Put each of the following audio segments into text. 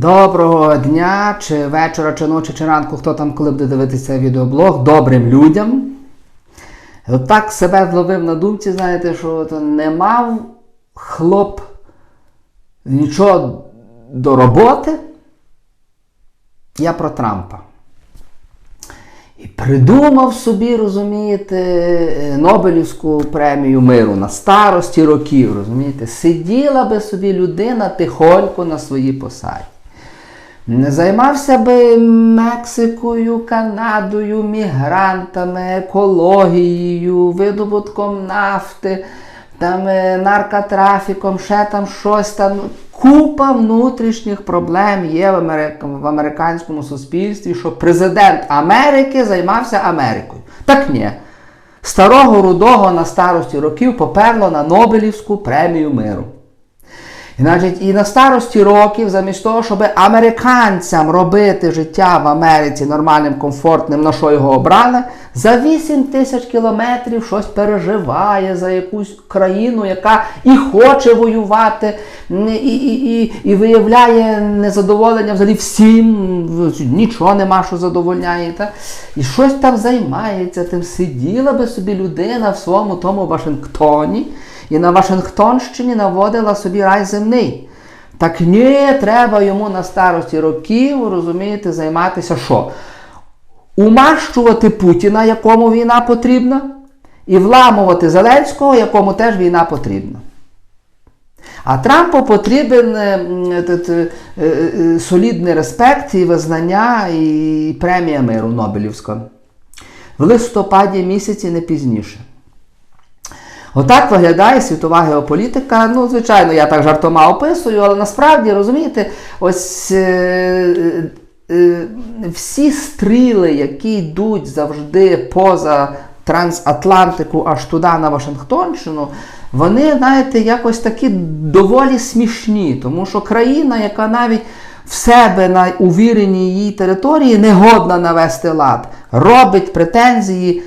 Доброго дня, чи вечора, чи ночі, чи ранку, хто там коли буде дивитися відеоблог, добрим людям. От так себе зловив на думці, знаєте, що от не мав хлоп нічого до роботи. Я про Трампа. І придумав собі, розумієте, Нобелівську премію миру на старості років, розумієте, сиділа би собі людина тихонько на своїй посаді. Не займався би Мексикою, Канадою, мігрантами, екологією, видобутком нафти, там, е, наркотрафіком, ще там щось там. Купа внутрішніх проблем є в, Америк... в американському суспільстві, що президент Америки займався Америкою. Так ні. Старого рудого на старості років поперло на Нобелівську премію миру. І, значить, і на старості років, замість того, щоб американцям робити життя в Америці нормальним, комфортним, на що його обрали, за 8 тисяч кілометрів щось переживає за якусь країну, яка і хоче воювати, і, і, і, і виявляє незадоволення взагалі всім, нічого нема, що задовольняє. Та? І щось там займається, тим сиділа би собі людина в своєму тому Вашингтоні і на Вашингтонщині наводила собі рай земний. Так ні, треба йому на старості років, розумієте, займатися що? Умащувати Путіна, якому війна потрібна, і вламувати Зеленського, якому теж війна потрібна. А Трампу потрібен е, е, е, солідний респект і визнання, і премія миру Нобелівська. В листопаді місяці не пізніше. Отак виглядає світова геополітика. Ну, звичайно, я так жартома описую, але насправді, розумієте, ось е, е, всі стріли, які йдуть завжди поза трансатлантику аж туди на Вашингтонщину, вони, знаєте, якось такі доволі смішні, тому що країна, яка навіть в себе на увіреній її території не годна навести лад, робить претензії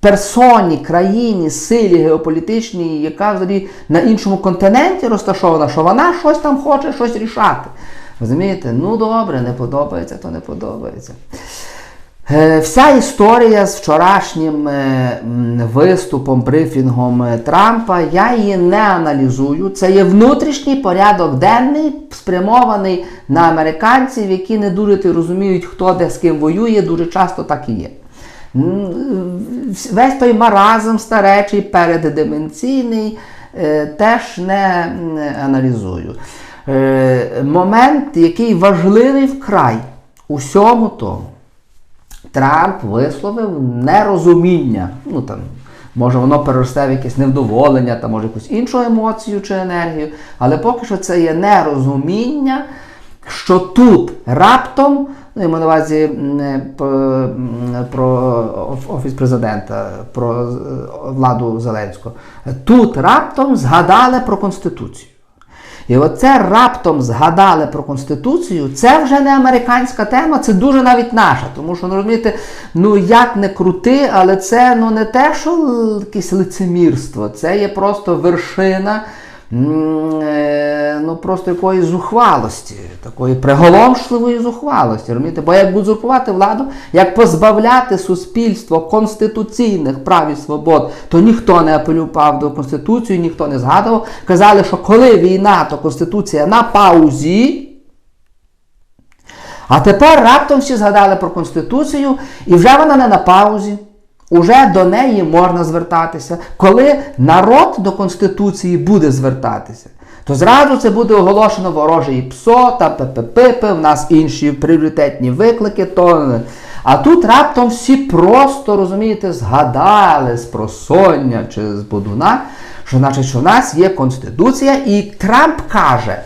персоні, країні, силі геополітичній, яка взагалі на іншому континенті розташована, що вона щось там хоче щось рішати. Розумієте? Ну добре, не подобається, то не подобається. Е, Вся історія з вчорашнім е, виступом, брифінгом е, Трампа, я її не аналізую. Це є внутрішній порядок денний, спрямований на американців, які не дуже розуміють, хто де з ким воює, дуже часто так і є. Весь той маразм старечий, переддеменційний, е, теж не аналізую. Е, Момент, який важливий вкрай усьому тому. Трамп висловив нерозуміння. Ну там, може воно переросте в якесь невдоволення, та може якусь іншу емоцію чи енергію. Але поки що це є нерозуміння, що тут раптом, ну, я маю на увазі про офіс президента, про е, владу Зеленського, тут раптом згадали про Конституцію. І оце раптом згадали про Конституцію, це вже не американська тема, це дуже навіть наша. Тому що, ну розумієте, ну як не крути, але це ну не те, що якесь лицемірство, це є просто вершина ну, просто якоїсь зухвалості, такої приголомшливої зухвалості. Розумієте? Бо як узурпувати владу, як позбавляти суспільство конституційних прав і свобод, то ніхто не апелював до Конституції, ніхто не згадував. Казали, що коли війна, то Конституція на паузі. А тепер раптом всі згадали про Конституцію, і вже вона не на паузі. Уже до неї можна звертатися. Коли народ до Конституції буде звертатися, то зразу це буде оголошено вороже і ПСО та ППП, в нас інші пріоритетні виклики. То... А тут раптом всі просто, розумієте, згадали з просоння чи з Бодуна, що значить, що в нас є Конституція, і Трамп каже,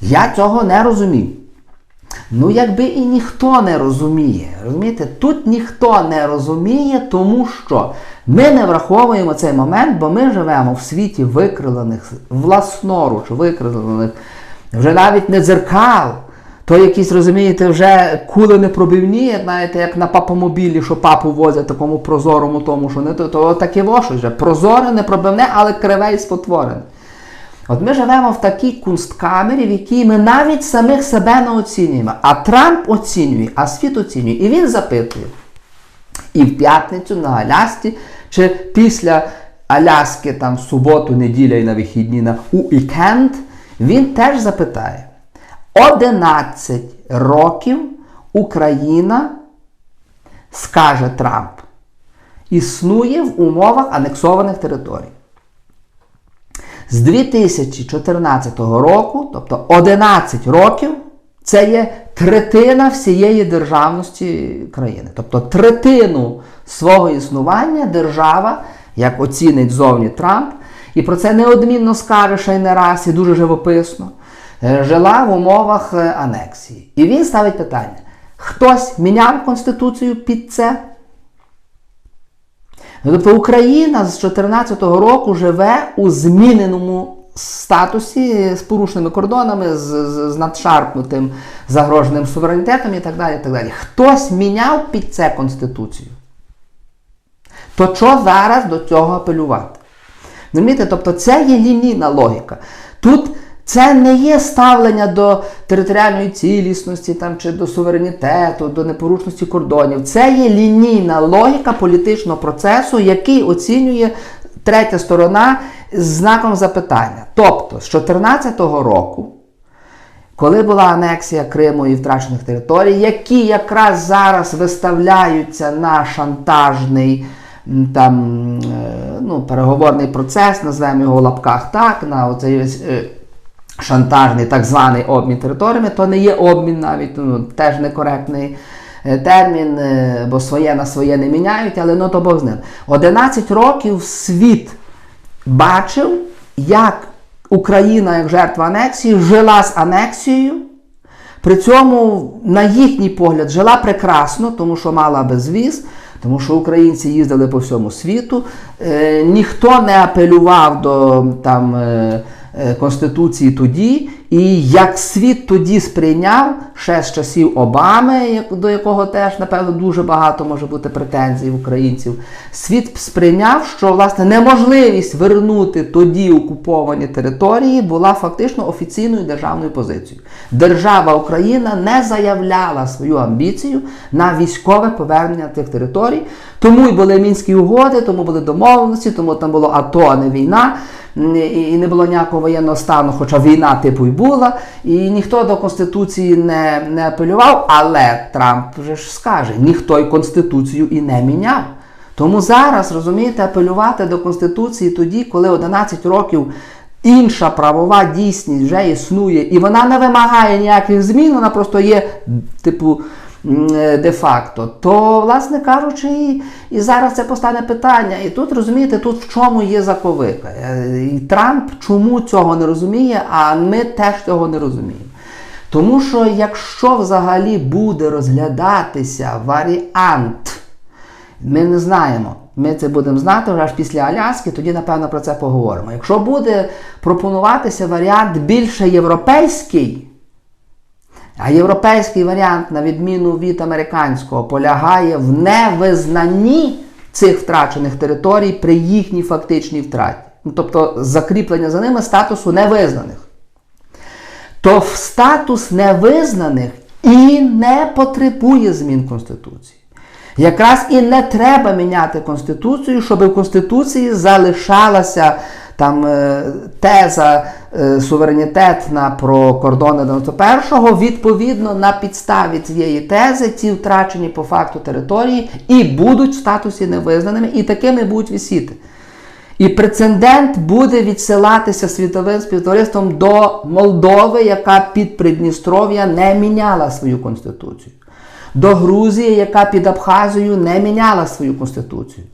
я цього не розумію. Ну, якби і ніхто не розуміє. Розумієте, тут ніхто не розуміє, тому що ми не враховуємо цей момент, бо ми живемо в світі викрилених, власноруч викрилених, вже навіть не дзеркал. То якісь, розумієте, вже кули не пробивні, знаєте, як на папомобілі, що папу возять такому прозорому, тому що не то, то таке вошо вже прозоре, непробивне, але криве і. От ми живемо в такій кунсткамері, в якій ми навіть самих себе не оцінюємо. А Трамп оцінює, а світ оцінює. І він запитує. І в п'ятницю на Алясці, чи після Аляски там в суботу, неділя і на вихідні на уікенд, він теж запитає: 11 років Україна, скаже Трамп, існує в умовах анексованих територій. З 2014 року, тобто 11 років, це є третина всієї державності країни. Тобто третину свого існування держава, як оцінить зовні Трамп, і про це неодмінно скаже ще й не раз, і дуже живописно, е, жила в умовах е, анексії. І він ставить питання: хтось міняв Конституцію під це? Ну, Тобто Україна з 2014 року живе у зміненому статусі з порушеними кордонами, з, з, з надшарпнутим загроженим суверенітетом і так далі. і так далі. Хтось міняв під це Конституцію. То що зараз до цього апелювати? Тобто це є лінійна логіка. Тут це не є ставлення до територіальної цілісності там, чи до суверенітету, до непорушності кордонів. Це є лінійна логіка політичного процесу, який оцінює третя сторона з знаком запитання. Тобто, з 2014 року, коли була анексія Криму і втрачених територій, які якраз зараз виставляються на шантажний там, е, ну, переговорний процес, назвемо його в лапках так, на оцей е, шантажний так званий обмін територіями, то не є обмін навіть, ну, теж некоректний е, термін, е, бо своє на своє не міняють, але ну то Бог з ним. 11 років світ бачив, як Україна, як жертва анексії, жила з анексією. При цьому, на їхній погляд, жила прекрасно, тому що мала безвіз, тому що українці їздили по всьому світу. Е, ніхто не апелював до там, е, Конституції тоді. І як світ тоді сприйняв ще з часів Обами, до якого теж, напевно, дуже багато може бути претензій українців, світ сприйняв, що власне неможливість вернути тоді окуповані території була фактично офіційною державною позицією. Держава Україна не заявляла свою амбіцію на військове повернення тих територій, тому й були мінські угоди, тому були домовленості, тому там було АТО, а не війна. І не було ніякого воєнного стану, хоча війна типу й була, і ніхто до Конституції не, не апелював, але Трамп вже ж скаже, ніхто й Конституцію і не міняв. Тому зараз, розумієте, апелювати до Конституції тоді, коли 11 років інша правова дійсність вже існує, і вона не вимагає ніяких змін, вона просто є, типу, де-факто, то, власне кажучи, і, і зараз це постане питання. І тут розумієте, тут в чому є заковика. Е, І Трамп чому цього не розуміє, а ми теж цього не розуміємо. Тому що якщо взагалі буде розглядатися варіант, ми не знаємо. Ми це будемо знати вже аж після Аляски, тоді, напевно, про це поговоримо. Якщо буде пропонуватися варіант більше європейський, а європейський варіант, на відміну від американського, полягає в невизнанні цих втрачених територій при їхній фактичній втраті. Ну, тобто закріплення за ними статусу невизнаних. То в статус невизнаних і не потребує змін Конституції. Якраз і не треба міняти Конституцію, щоб в Конституції залишалася там е, теза е, суверенітетна про кордони 91-го, відповідно на підставі цієї тези ці втрачені по факту території і будуть в статусі невизнаними, і такими будуть висіти. І прецедент буде відсилатися світовим співтовариством до Молдови, яка під Придністров'я не міняла свою конституцію. До Грузії, яка під Абхазією не міняла свою конституцію.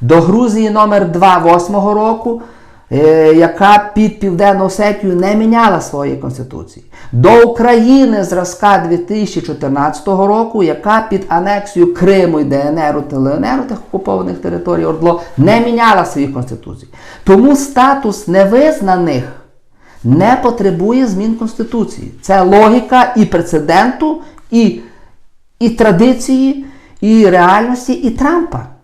До Грузії номер 2 8 року, яка під Південну Осетію не міняла своєї конституції. До України зразка 2014 року, яка під анексію Криму і ДНР та ЛНР тих окупованих територій Ордло не міняла своїх конституцій. Тому статус невизнаних не потребує змін Конституції. Це логіка і прецеденту, і, і традиції, і реальності, і Трампа.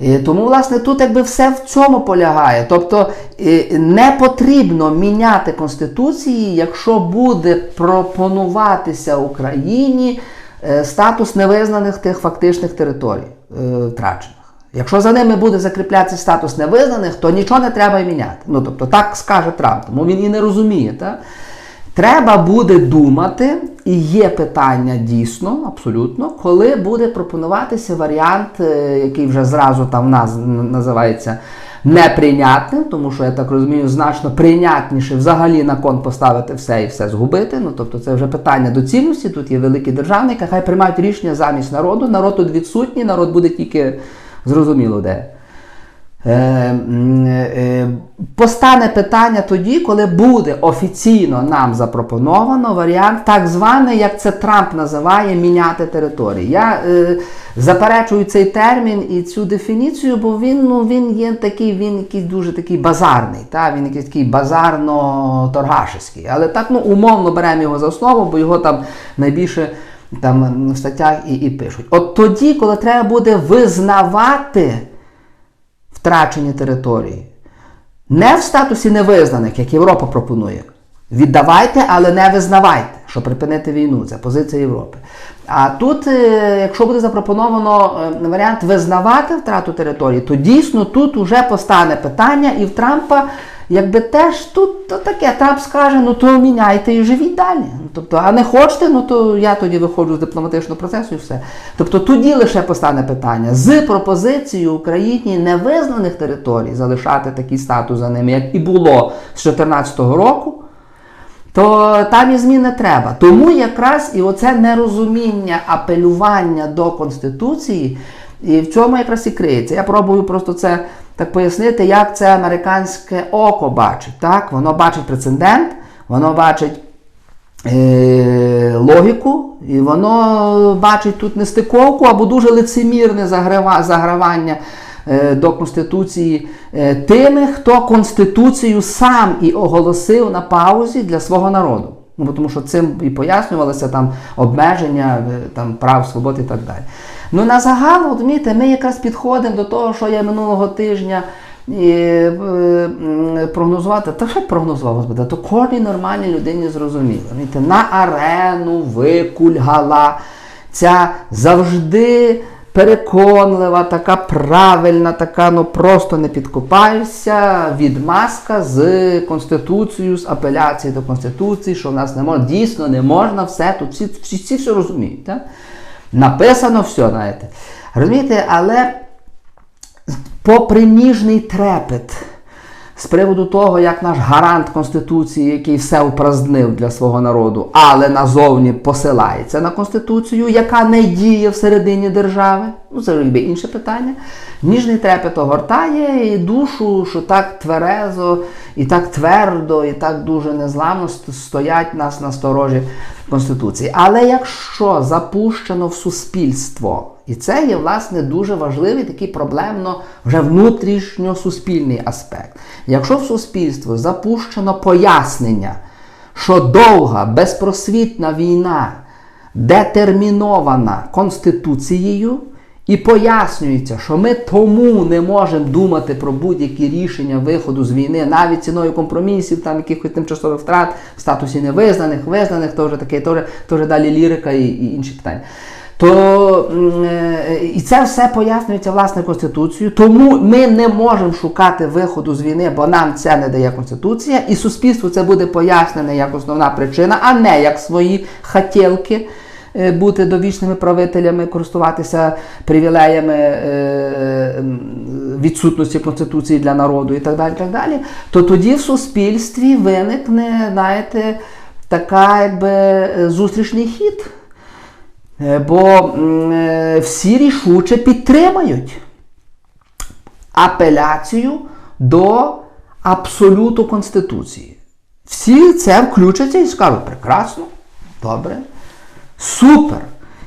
І тому, власне, тут якби все в цьому полягає. Тобто е, не потрібно міняти Конституції, якщо буде пропонуватися Україні е, статус невизнаних тих фактичних територій е, втрачених. Якщо за ними буде закріплятися статус невизнаних, то нічого не треба й міняти. Ну, тобто, так скаже Трамп, тому він і не розуміє. Так? Треба буде думати, і є питання дійсно, абсолютно, коли буде пропонуватися варіант, е, який вже зразу там в нас називається неприйнятним, тому що я так розумію, значно прийнятніше взагалі на кон поставити все і все згубити. Ну тобто це вже питання доцільності. Тут є великі державники, хай приймають рішення замість народу. Народ тут відсутній, народ буде тільки зрозуміло де. Е, е, постане питання тоді, коли буде офіційно нам запропоновано варіант, так званий, як це Трамп називає, міняти території. Я е, заперечую цей термін і цю дефініцію, бо він ну, він є такий, він якийсь дуже такий базарний, та? він якийсь такий базарно-торгашеський. Але так ну, умовно беремо його за основу, бо його там найбільше там в статтях і, і пишуть. От тоді, коли треба буде визнавати втрачені території. Не в статусі невизнаних, як Європа пропонує. Віддавайте, але не визнавайте, щоб припинити війну. Це позиція Європи. А тут, е, якщо буде запропоновано е, варіант визнавати втрату території, то дійсно тут вже постане питання, і в Трампа якби теж тут то таке, Трамп скаже, ну то міняйте і живіть далі. Ну, тобто, а не хочете, ну то я тоді виходжу з дипломатичного процесу і все. Тобто тоді лише постане питання з пропозицією Україні невизнаних територій залишати такий статус за ними, як і було з 2014 року. То там і змін не треба. Тому якраз і оце нерозуміння апелювання до Конституції, і в цьому якраз і криється. Я пробую просто це так пояснити, як це американське око бачить. Так? Воно бачить прецедент, воно бачить е, логіку, і воно бачить тут нестиковку або дуже лицемірне загравання е, до Конституції е, тими, хто Конституцію сам і оголосив на паузі для свого народу. Ну, Тому що цим і пояснювалося там обмеження е, там, прав, свобод і так далі. Ну на загал, розумієте, ми якраз підходимо до того, що я минулого тижня е, прогнозувати, та що прогнозував, господи, то кожній нормальній людині зрозуміло. На арену викульгала ця завжди переконлива, така правильна, така ну просто не підкопаєшся відмазка з Конституцією, з апеляцією до Конституції, що в нас не можна, дійсно не можна все, тут всі всі, всі все розуміють. Так? Написано все, знаєте. Розумієте, але попри ніжний трепет з приводу того, як наш гарант Конституції, який все упразднив для свого народу, але назовні посилається на Конституцію, яка не діє всередині держави, ну це вже інше питання. Ніжний трепет огортає і душу, що так тверезо, і так твердо, і так дуже незламно стоять нас на сторожі Конституції. Але якщо запущено в суспільство, і це є, власне, дуже важливий такий проблемно вже внутрішньо-суспільний аспект. Якщо в суспільство запущено пояснення, що довга, безпросвітна війна детермінована Конституцією, і пояснюється, що ми тому не можемо думати про будь-які рішення виходу з війни, навіть ціною компромісів, там якихось тимчасових втрат, в статусі невизнаних, визнаних, то вже таке, то вже, то вже далі лірика і, і інші питання. То е, і це все пояснюється власне Конституцією. Тому ми не можемо шукати виходу з війни, бо нам це не дає Конституція, і суспільству це буде пояснене як основна причина, а не як свої хотілки. Е, бути довічними правителями, користуватися привілеями е, відсутності Конституції для народу і так далі, так далі, то тоді в суспільстві виникне, знаєте, така якби зустрічний хід. Е, бо всі рішуче підтримають апеляцію до абсолюту Конституції. Всі це включаться і скажуть, прекрасно, добре. Супер!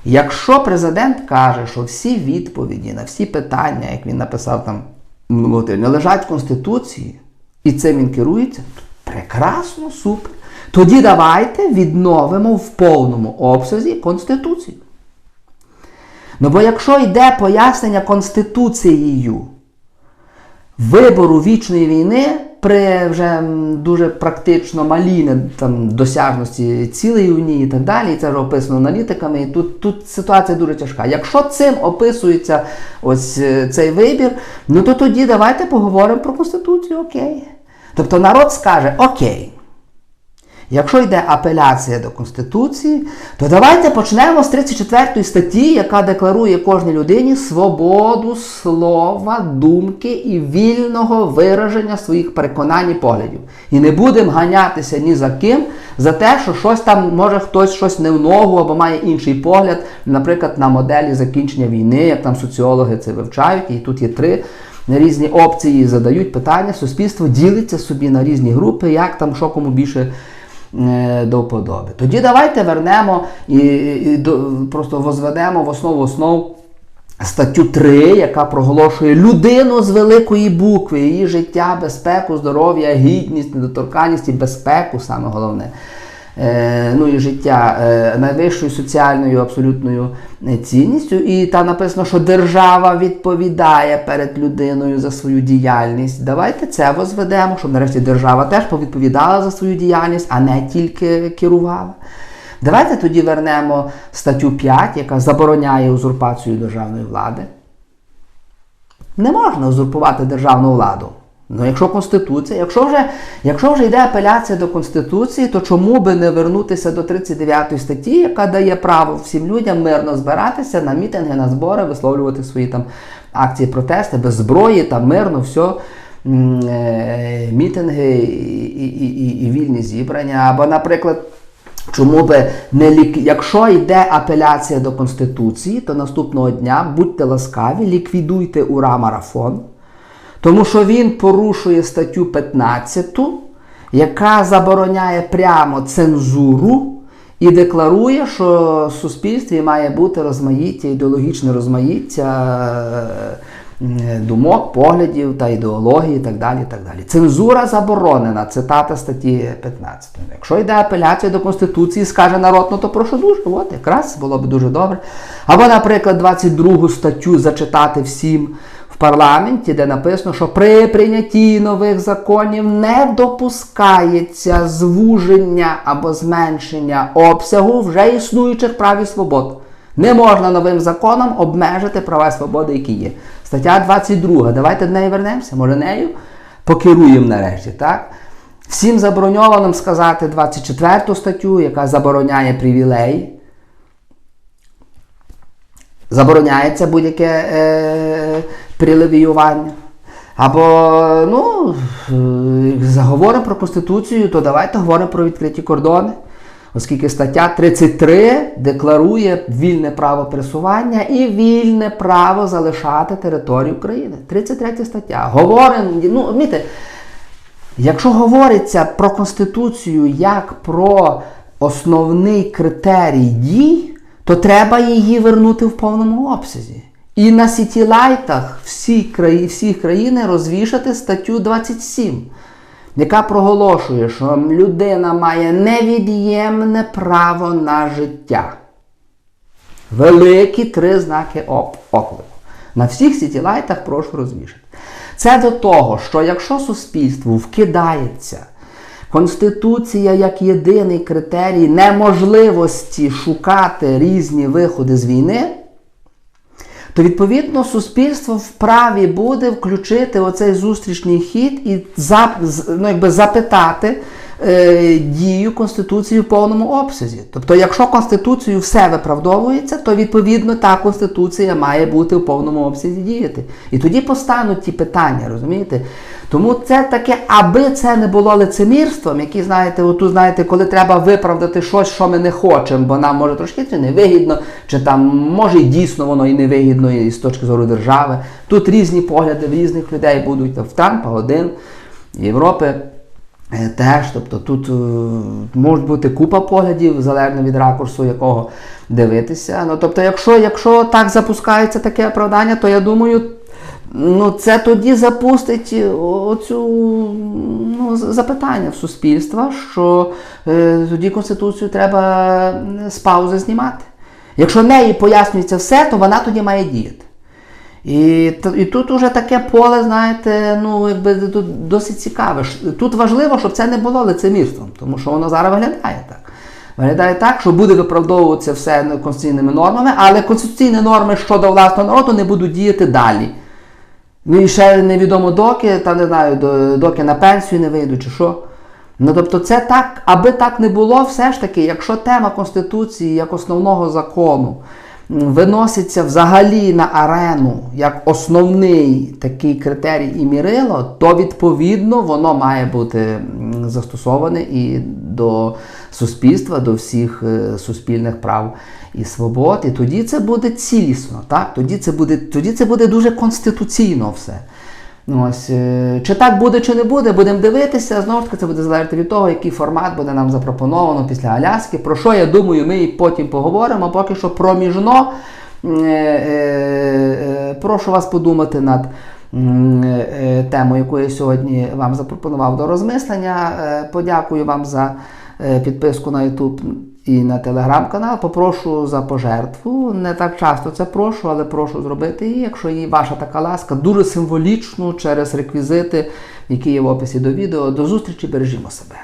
Якщо президент каже, що всі відповіді на всі питання, як він написав там не лежать в Конституції, і цим він керується, то прекрасно, супер. Тоді давайте відновимо в повному обсязі Конституцію. Ну бо якщо йде пояснення Конституцією вибору вічної війни при вже дуже практично малій там, досяжності цілей у ній і так далі, і це вже описано аналітиками, і тут, тут ситуація дуже тяжка. Якщо цим описується ось е, цей вибір, ну то тоді давайте поговоримо про Конституцію, окей. Тобто народ скаже, окей. Якщо йде апеляція до Конституції, то давайте почнемо з 34 статті, яка декларує кожній людині свободу слова, думки і вільного вираження своїх переконань і поглядів. І не будемо ганятися ні за ким за те, що щось там може хтось щось не в ногу або має інший погляд, наприклад, на моделі закінчення війни, як там соціологи це вивчають, і тут є три різні опції, задають питання, суспільство ділиться собі на різні групи, як там що кому більше до вподоби. Тоді давайте вернемо і, і до, просто возведемо в основу основ статтю 3, яка проголошує людину з великої букви, її життя, безпеку, здоров'я, гідність, недоторканність і безпеку, саме головне. Е, ну і життя е, найвищою соціальною абсолютною е, цінністю. І там написано, що держава відповідає перед людиною за свою діяльність. Давайте це возведемо, щоб нарешті держава теж повідповідала за свою діяльність, а не тільки керувала. Давайте тоді вернемо статтю 5, яка забороняє узурпацію державної влади. Не можна узурпувати державну владу. Ну, якщо Конституція, якщо вже, якщо вже йде апеляція до Конституції, то чому би не вернутися до 39 статті, яка дає право всім людям мирно збиратися на мітинги, на збори, висловлювати свої там акції, протести без зброї, там мирно, все. Мітинги і, і, і, і вільні зібрання. Або, наприклад, Чому би не лік... Якщо йде апеляція до Конституції, то наступного дня будьте ласкаві, ліквідуйте ура марафон, тому що він порушує статтю 15, яка забороняє прямо цензуру і декларує, що в суспільстві має бути розмаїття, ідеологічне розмаїття е, думок, поглядів та ідеології і так далі. і так далі. Цензура заборонена, цитата статті 15. Якщо йде апеляція до Конституції, скаже народ, ну то прошу дуже, от якраз було б дуже добре. Або, наприклад, 22 статтю зачитати всім парламенті, де написано, що при прийнятті нових законів не допускається звуження або зменшення обсягу вже існуючих прав і свобод. Не можна новим законом обмежити права і свободи, які є. Стаття 22. Давайте до неї вернемося. Може, нею покеруємо нарешті. так? Всім забороньованим сказати 24 статтю, яка забороняє привілеї. Забороняється будь-яке е, прилевіювання. Або, ну, е, заговоримо про Конституцію, то давайте говоримо про відкриті кордони. Оскільки стаття 33 декларує вільне право пересування і вільне право залишати територію України. 33 стаття. Говоримо, ну, розумієте, якщо говориться про Конституцію як про основний критерій дій, то треба її вернути в повному обсязі. І на сітілайтах всі краї, всі країни розвішати статтю 27 яка проголошує, що людина має невід'ємне право на життя. Великі три знаки оклику. На всіх сітілайтах прошу розвішати. Це до того, що якщо суспільству вкидається Конституція як єдиний критерій неможливості шукати різні виходи з війни, то відповідно суспільство вправі буде включити оцей зустрічний хід і ну, якби запитати е, дію Конституції в повному обсязі. Тобто, якщо Конституцією все виправдовується, то відповідно та Конституція має бути в повному обсязі діяти. І тоді постануть ті питання, розумієте? Тому це таке, аби це не було лицемірством, які, знаєте, отут, знаєте, коли треба виправдати щось, що ми не хочемо, бо нам може трошки це невигідно, чи там може і дійсно воно і невигідно і з точки зору держави. Тут різні погляди в різних людей будуть в Трампа один, Європи. Е, Теж, тобто тут е, можуть бути купа поглядів, залежно від ракурсу, якого дивитися. Ну, тобто, якщо, якщо так запускається таке оправдання, то я думаю, ну, це тоді запустить оцю ну, запитання в суспільства, що е, тоді Конституцію треба з паузи знімати. Якщо неї пояснюється все, то вона тоді має діяти. І, і тут уже таке поле, знаєте, ну якби тут досить цікаве. Тут важливо, щоб це не було лицемірством, тому що воно зараз виглядає так. Виглядає так, що буде виправдовуватися все конституційними нормами, але конституційні норми щодо власного народу не будуть діяти далі. Ну і ще невідомо доки, та не знаю, доки на пенсію не вийду чи що. Ну тобто, це так, аби так не було, все ж таки, якщо тема Конституції як основного закону виноситься взагалі на арену як основний такий критерій і мірило, то відповідно воно має бути застосоване і до суспільства, до всіх е, суспільних прав і свобод. І тоді це буде цілісно, так? Тоді це буде, тоді це буде дуже конституційно все. Ось, е, чи так буде, чи не буде, будемо дивитися. Знову ж таки, це буде залежати від того, який формат буде нам запропоновано після Аляски. Про що я думаю, ми і потім поговоримо. Поки що проміжно. е, е, Прошу вас подумати над темою, яку я сьогодні вам запропонував до розмислення. Подякую вам за підписку на YouTube і на телеграм-канал. Попрошу за пожертву. Не так часто це прошу, але прошу зробити її, якщо є ваша така ласка, дуже символічну через реквізити, які є в описі до відео. До зустрічі, бережімо себе.